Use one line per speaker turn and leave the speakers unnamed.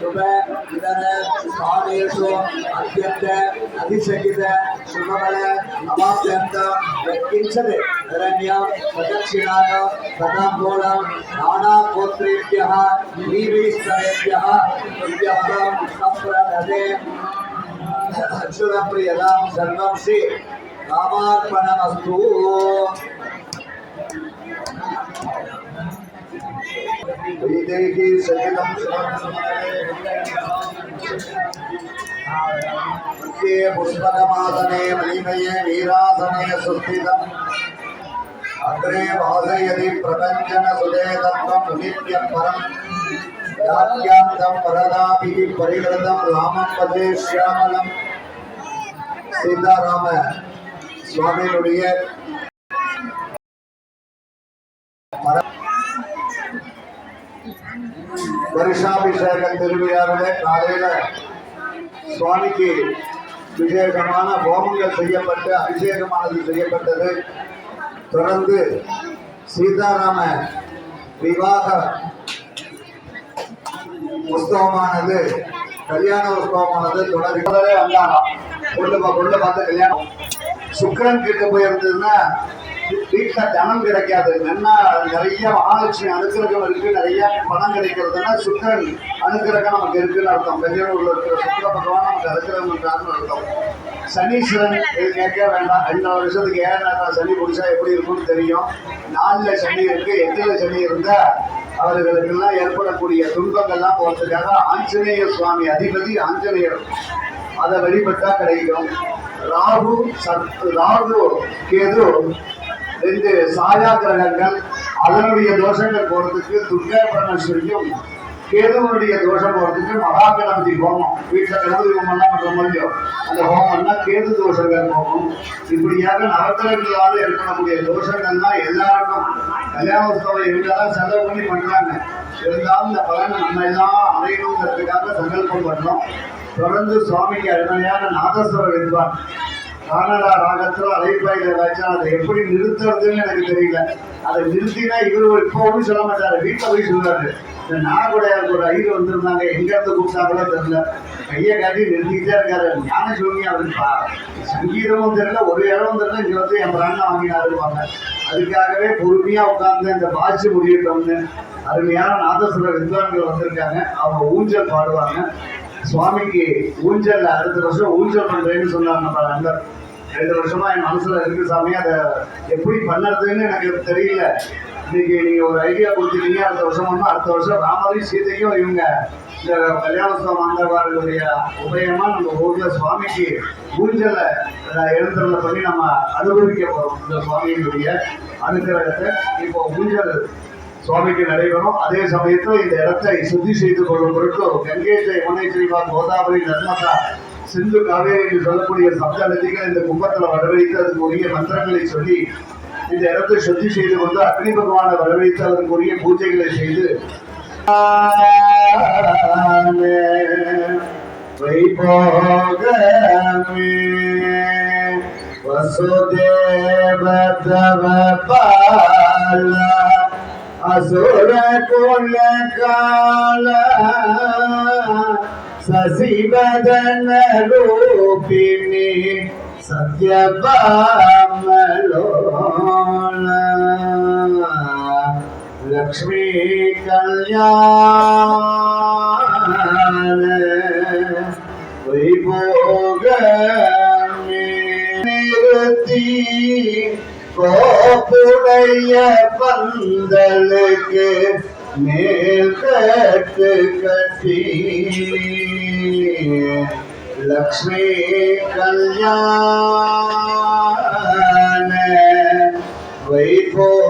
ಶುಭ ಇದರ ಸ್ಥಾನೇಶು ಅತ್ಯಂತ ಅಧಿಶಕಿತ ಶುಭಗಳ ನಮಾಸ್ಯಂತ ವ್ಯಕ್ತಿಂಚದೆ ಶರಣ್ಯಂ ಪ್ರದಕ್ಷಿಣಾನ ಸದಾಗೋಳಂ ನಾನಾ ಗೋತ್ರೇಭ್ಯಃ ನೀರೀಶ್ವರೇಭ್ಯಃ ಸಂಪ್ರದೇ ಅಕ್ಷರ ಸರ್ವಂ ಶ್ರೀ ರಾಮಾರ್ಪಣಮಸ್ತು वैदेही सहितं मध्ये पुष्पकमासने मणिमये वीरासने सुस्थितम् अग्रे भासयति प्रपञ्चन सुदेतत्वं नित्यं परम् यात्यान्तं वरदाभिः परिहृतं रामं पदे श्यामलम् சீதாராம சுவாமியினுடைய மர- வருஷாபிஷேக திருவிழாவிலே காலையில சுவாமிக்கு விசேஷமான ஹோமங்கள் செய்யப்பட்டு அபிஷேகமானது செய்யப்பட்டது. தொடர்ந்து சீதாராம விவாக உற்சவமானது கல்யாண உற்சவமானது தொடர்ந்து வந்தாராம். கொள்ள கொண்டு பார்த்து கல்யாணம். சுக்கரன் கிட்ட போயிருந்ததுன்னா வீட்டுல தனம் கிடைக்காது. நல்லா நிறைய மகாலட்சுமி அனுக்கிரகம் இருக்கு. நிறைய பணம் கிடைக்கிறதுனா சுக்கரன் அனுக்கிரகம் நமக்கு இருக்குன்னு அர்த்தம். பெங்களூர்ல இருக்கிற சுக்கர பகவான் நமக்கு அனுக்கிரகம் இருக்காருன்னு அர்த்தம். சனீஸ்வரன் இது கேட்க வேண்டாம். ரெண்டு வருஷத்துக்கு ஏழாம் சனி பிடிச்சா எப்படி இருக்கும்னு தெரியும். நாலுல சனி இருக்கு. எட்டுல சனி இருந்தா அவர்களுக்கெல்லாம் ஏற்படக்கூடிய துன்பங்கள்லாம் போறதுக்காக ஆஞ்சநேயர் சுவாமி அதிபதி ஆஞ்சநேயர். அதை வழிபட்டா கிடைக்கும். ராகு சத் ராகு கேது ரெண்டு சாயா கிரகங்கள் அதனுடைய தோஷங்கள் போறதுக்கு துர்கா பரமேஸ்வரியும் கேதுவனுடைய தோஷம் போறதுக்கு மகா கணபதி ஹோமம். வீட்டில் கணபதி ஹோமம்லாம் பண்ற மாதிரியோ? அந்த ஹோமம்னா கேது தோஷங்கள் ஹோமம் இப்படியாக நவக்கிரகங்களால ஏற்படக்கூடிய தோஷங்கள்லாம் எல்லாருக்கும். கல்யாண உற்சவம் இருந்தாலும் செலவு பண்ணி பண்றாங்க. இருந்தாலும் இந்த பலனை நம்ம எல்லாம் அடையணுங்கிறதுக்காக சங்கல்பம் பண்றோம் தொடர்ந்து சுவாமிக்கு அருமையான நாதஸ்வர வித்வான். கானடா ராகத்துல அலைப்பாயில ஏதாச்சும் அதை எப்படி நிறுத்துறதுன்னு எனக்கு தெரியல. அதை நிறுத்தினா இவர் இப்போ ஒன்றும் சொல்ல மாட்டாரு. வீட்டில் போய் சொல்றாரு. இந்த நாகோடையாருக்கு ஒரு ஐயர் வந்திருந்தாங்க. எங்க இருந்து கூப்பிட்டாங்களோ தெரியல. கையை காட்டி நிறுத்திக்கிட்டே இருக்காரு. ஞான சொல்லி அவருப்பா சங்கீதமும் தெரியல. ஒரு இடமும் தெரியல. இங்க வந்து என் பிராண்ட வாங்கினாருவாங்க அதுக்காகவே பொறுமையா உட்கார்ந்து இந்த பாய்ச்சி முடியட்டோம்னு அருமையான நாதஸ்வர வித்வான்கள் வந்திருக்காங்க. அவங்க ஊஞ்சல் பாடுவாங்க. சுவாமிக்கு ஊஞ்சல் அடுத்த வருஷம் ஊஞ்சல் பண்றேன்னு சொன்னார் நம்ம நண்பர் ரெண்டு வருஷமா என் மனசுல இருக்கு சாமி. அதை எப்படி பண்ணுறதுன்னு எனக்கு தெரியல. இன்னைக்கு நீங்க ஒரு ஐடியா கொடுத்துட்டீங்க அடுத்த வருஷம் ஒன்றும் அடுத்த வருஷம் ராமரையும் சீதையும் இவங்க இந்த கல்யாணோத்சவம் ஆண்டவார்களுடைய உபயமா நம்ம ஊர்ல சுவாமிக்கு ஊஞ்சலை அஹ், பண்ணி நம்ம அனுபவிக்க போறோம். இந்த சுவாமியினுடைய அனுகிரகத்தை இப்போ ஊஞ்சல் சுவாமிக்கு நடைபெறும். அதே சமயத்தில் இந்த இடத்தை சுத்தி செய்து கொள்ளும் பொருட்டு கங்கை யமுனை ஸ்ரீவா கோதாவரி நர்மதா சிந்து காவேரி என்று சொல்லக்கூடிய சப்த நதிகள் இந்த கும்பத்துல வரவழைத்து அதுக்கு உரிய மந்திரங்களை சொல்லி இந்த இடத்தை சுத்தி செய்து கொண்டு அக்னி பகவானை வரவழைத்து அதற்கு உரிய பூஜைகளை செய்து. வைபோகமே வசுதேவ தவ அசுர குல கால சசிவதன ரூபிணி சத்யபாமலோல லக்ஷ்மி கல்யாண வைபோகமே நிறுத்தி கோப்புடைய பந்தலுக்கு மேல் கட்டு கட்டி लक्ष्मी कल्याण वैभव